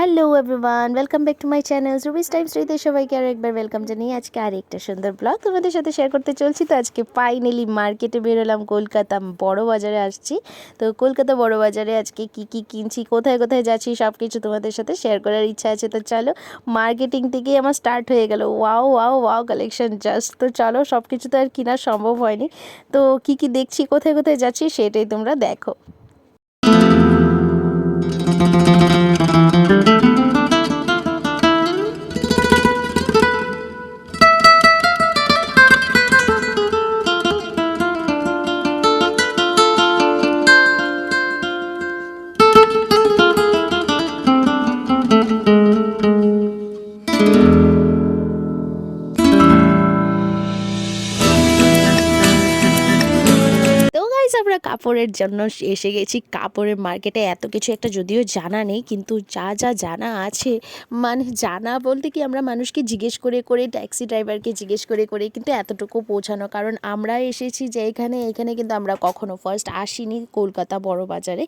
Hello everyone welcome back to my channel Ruby's time স্ট্রিতে সবাইকে আর একবার ওয়েলকাম জানিয়ে আজকে আর একটা সুন্দর ব্লগ তোমাদের সাথে শেয়ার করতে চলছি। তো আজকে ফাইনালি মার্কেটে বেরোলাম কলকাতা বড় বাজারে আসছি। তো কলকাতা বড় বাজারে আজকে কি কি কিনছি, কোথায় কোথায় যাচ্ছি সব কিছু তোমাদের সাথে শেয়ার করার ইচ্ছা আছে। তো চলো মার্কেটিং থেকেই আমার স্টার্ট হয়ে গেল। Wow wow wow collection just তো চলো সব কিছু তো আর কেনা সম্ভব হয়নি। তো কি কি দেখছি, কোথায় কোথায় যাচ্ছি সেটাই তোমরা দেখো। আমরা কাপড়ের জন্য এসে গেছি। কাপড়ের মার্কেটে এত কিছু একটা যদিও জানা নেই, কিন্তু যা যা জানা আছে মানে জানা বলতে কি আমরা মানুষকে জিজ্ঞেস করে করে, ট্যাক্সি ড্রাইভারকে জিজ্ঞেস করে করে কিন্তু এতটুকু পৌঁছানো। কারণ আমরা এসেছি যে এখানে এখানে কিন্তু আমরা কখনো ফার্স্ট আসিনি কলকাতা বড় বাজারে।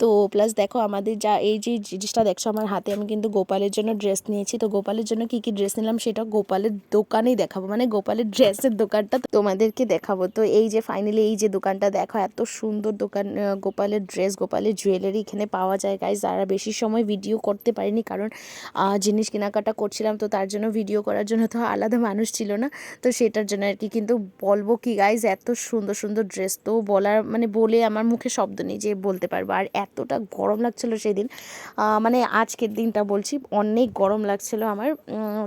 তো প্লাস দেখো আমাদের যা, এই যে জিনিসটা দেখছ আমার হাতে, আমি কিন্তু গোপালের জন্য ড্রেস নিয়েছি। তো গোপালের জন্য কি কি ড্রেস নিলাম সেটা গোপালের দোকানেই দেখাবো। মানে গোপালের ড্রেসের দোকানটা তোমাদেরকে দেখাবো। তো এই যে ফাইনালি এই যে দোকানটা দেখো, এত সুন্দর দোকান গোপালের ড্রেস গোপালের জুয়েলারি এখানে পাওয়া যায়। গাইজ যারা বেশি সময় ভিডিও করতে পারিনি, কারণ জিনিস কেনাকাটা করছিলাম, তো তার জন্য ভিডিও করার জন্য তো আলাদা মানুষ ছিল না। তো সেটার জন্য আর কি, কিন্তু বলব কি গাইজ এত সুন্দর সুন্দর ড্রেস তো বলার মানে বলে আমার মুখে শব্দ নেই যে বলতে পারব। আর এতটা গরম লাগছিল সেদিন মানে আজকের দিনটা বলছি, অনেক গরম লাগছিল আমার।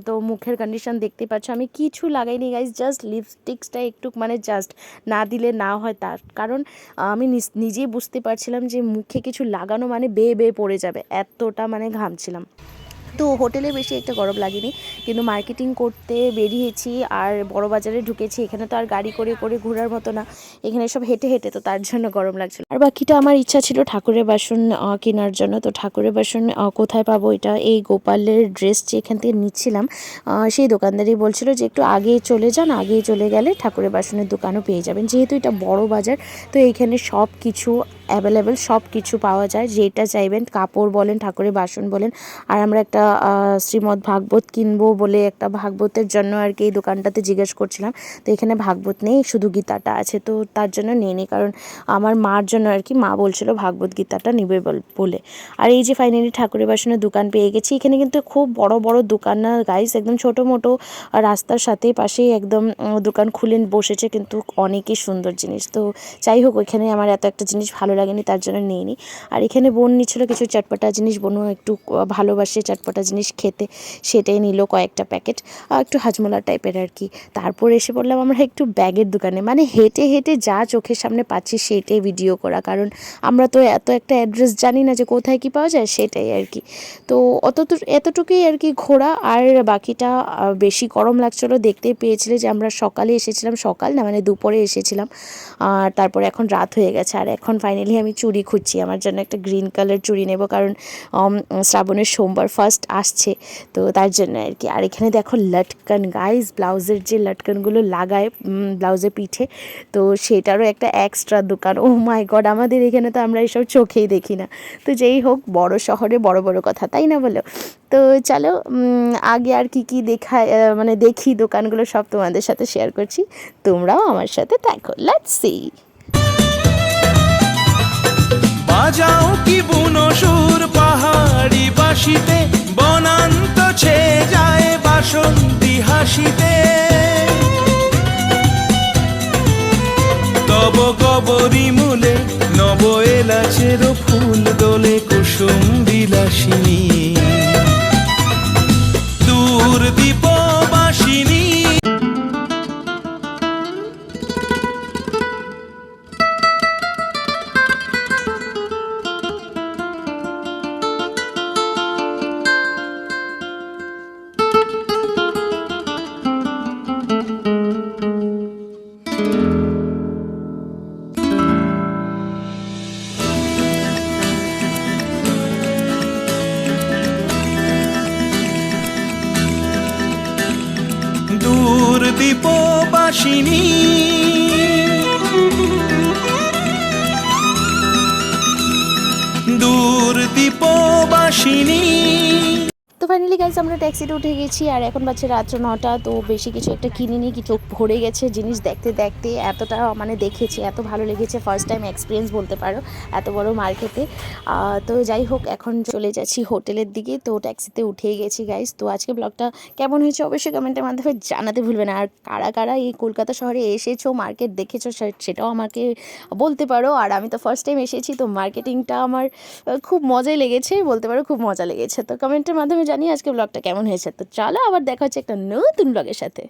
তো মুখের কন্ডিশন দেখতে পাচ্ছ, আমি কিছু লাগাইনি গাইজ জাস্ট লিপস্টিক্সটা একটু মানে জাস্ট না দিলে না হয় তার। কারণ আমি নিজ- নিজেই বুঝতে পারছিলাম যে মুখে কিছু লাগানো মানে বেয়ে বেয়ে পড়ে যাবে, এতটা মানে ঘামছিলাম। তো হোটেলে বেশি একটা গরম লাগেনি। কিন্তু মার্কেটিং করতে বেরিয়েছি আর বড় বাজারে ঢুকেছি। এখানে তো আর গাড়ি করে করে ঘোরার মতো না। এখানে সব হেঁটে হেঁটে তো তার জন্য গরম লাগছিল। আর বাকিটা আমার ইচ্ছা ছিল ঠাকুরের বাসন কেনার জন্য। তো ঠাকুরের বাসন কোথায় পাবো এটা? এই গোপালের ড্রেস যে এখান থেকে নিচ্ছিলাম সেই দোকানদারই বলছিল যে একটু আগে চলে যান, আগে চলে গেলে ঠাকুরের বাসনের দোকানও পেয়ে যাবেন। যেহেতু এটা বড় বাজার, তো এইখানে সব কিছু অ্যাভেলেবেল সব কিছু পাওয়া যায়। যেটা চাইবেন কাপড় বলেন, ঠাকুরের বাসন বলেন, আর আমরা একটা শ্রীমদ্ ভাগবত কিনবো বলে একটা ভাগবতের জন্য আর কি এই দোকানটাতে জিজ্ঞেস করছিলাম। তো এখানে ভাগবত নেই, শুধু গীতাটা আছে। তো তার জন্য নিয়ে নিই, কারণ আমার মার জন্য আর কি মা বলছিল ভাগবত গীতাটা নিবে বল- আর এই যে ফাইনালি ঠাকুরের বাসনের দোকান পেয়ে গেছি। এখানে কিন্তু খুব বড় বড় দোকান না গাইস একদম ছোট, মোটো, রাস্তার সাথে পাশেই একদম দোকান খুলে বসেছে। কিন্তু অনেকই সুন্দর জিনিস। তো যাই হোক, ওইখানে আমার এত একটা জিনিস ভালো লাগেনি, তার জন্য নিয়ে নিই আর এখানে বোন নিচ্ছিল কিছু চটপটা জিনিস, বোনও একটু ভালোবাসে চটপটা জিনিস খেতে, সেটাই নিল কয়েকটা প্যাকেট একটু হাজমোলা টাইপের আর কি। তারপর এসে পড়লাম আমরা একটু ব্যাগের দোকানে। মানে হেঁটে হেঁটে যা চোখের সামনে পাচ্ছি, সেটাই ভিডিও করা। কারণ আমরা তো এত একটা অ্যাড্রেস জানি না যে কোথায় কি পাওয়া যায়, সেটাই আর কি। তো অত এতটুকুই আর কি ঘোরা। আর বাকিটা বেশি গরম লাগছিল। দেখতেই পেয়েছিলে যে আমরা সকালে এসেছিলাম, সকাল না মানে দুপুরে এসেছিলাম। আর তারপরে এখন রাত হয়ে গেছে। আর এখন ফাইনালি আমি চুড়ি খুঁজছি। আমার জন্য একটা গ্রিন কালার চুড়ি নেব কারণ শ্রাবণের সোমবার ফার্স্ট আসছে। তো তার জন্য আর কি। আর এখানে দেখো লটকন গাইজ ব্লাউজের যে লটকনগুলো লাগায় ব্লাউজের পিঠে, তো সেটারও একটা এক্সট্রা দোকান। ও মাই গড আমাদের এখানে তো আমরা এসব চোখেই দেখি না। তো যেই হোক, বড় শহরে বড় বড় কথা, তাই না বলো? তো চলো আগে আর কি কি দেখা মানে দেখি দোকানগুলো সব তোমাদের সাথে শেয়ার করছি। তোমরাও আমার সাথে দেখো লেটস সি বাজাও কি বুনো সুর পাহাড়ি বাসিতে? বনান্ত ছে যায় বাসন্তী হাসিতে। তব কবরি মূলে নব এলাচের ফুল দোলে কুসুম বিলাসিনী। দূর দীপ দূর দীপ বাসিনী দূর দীপ বাসিনী ফাইনালি গাইজ আমরা ট্যাক্সিতে উঠে গেছি আর এখন বাজছে রাত্র নটা, তো বেশি কিছু একটা কিনিনি কি চোখ ভরে গেছে জিনিস দেখতে দেখতে, এতটা মানে দেখেছি, এত ভালো লেগেছে ফার্স্ট টাইম এক্সপিরিয়েন্স বলতে পারো, এত বড় মার্কেটে তো যাই হোক, এখন চলে যাচ্ছি হোটেলের দিকে, তো ট্যাক্সিতে উঠে গেছি গাইজ তো আজকে ব্লগটা কেমন হয়েছে অবশ্যই কমেন্টের মাধ্যমে জানাতে ভুলবে না। আর কারা কারা এই কলকাতা শহরে এসেছ মার্কেট দেখেছ সেটাও আমাকে বলতে পারো। আর আমি তো ফার্স্ট টাইম এসেছি, তো মার্কেটিংটা আমার খুব মজাই লেগেছে, বলতে পারো খুব মজা লেগেছে। তো কমেন্টের মাধ্যমে জানি আজকে ব্লগটা কেমন হয়েছে? তো চলো আবার দেখা হচ্ছে একটা নতুন ব্লগের সাথে।